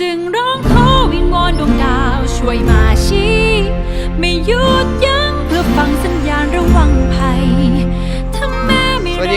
จึงร้องขอวิงวอนดวงดาวช่วยมาชี้ไม่หยุดยั้ง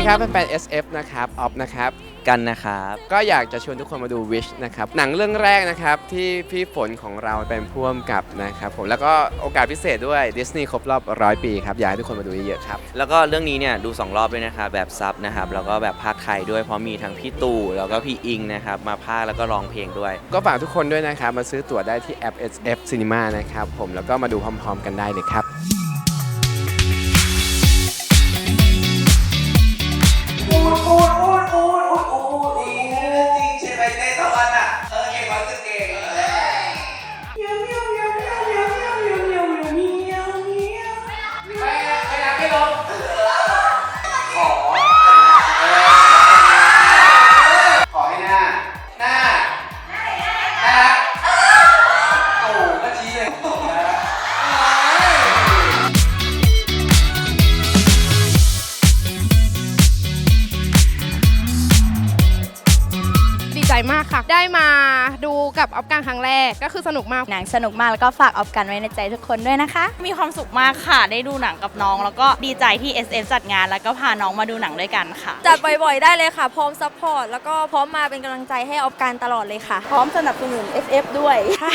ดีครับแงแฟนๆ SF นะครับออฟนะครับ กันนะครับ ก็อยากจะชวนทุกคนมาดู Wish นะครับ หนังเรื่องแรกนะครับ ที่พี่ฝนของเราเป็นพ่วงกับนะครับผมแล้วก็โอกาสพิเศษด้วยดิสนีย์ครบรอบร้อยปีครับ อยากให้ทุกคนมาดูเยอะๆครับ แล้วก็เรื่องนี้เนี่ยดู 2 รอบด้วยนะครับแบบซับนะครับ แล้วก็แบบภาคไทยด้วยเพราะมีทั้งพี่ตู่แล้วก็พี่อิงนะครับ มาภาคแล้วก็ร้องเพลงด้วย ก็ฝากทุกคนด้วยนะครับ มาซื้อตั๋วได้ที่แอป SF Cinema นะครับผมแล้วก็มาดูพร้อม ๆ กันได้เลยครับ มากค่ะ ได้มาดูกับออฟการครั้งแรกก็คือสนุกมาก หนังสนุกมากแล้วก็ฝากออฟกันไว้ในใจทุกคนด้วยนะคะ มีความสุขมากค่ะ ได้ดูหนังกับน้อง แล้วก็ดีใจที่ SF จัดงาน แล้วก็พาน้องมาดูหนังด้วยกันค่ะ จัดบ่อยๆ ได้เลยค่ะ พร้อมซัพพอร์ตแล้วก็พร้อมมาเป็นกำลังใจให้ออฟการตลอดเลยค่ะ พร้อมสนับสนุน SF ด้วยเย้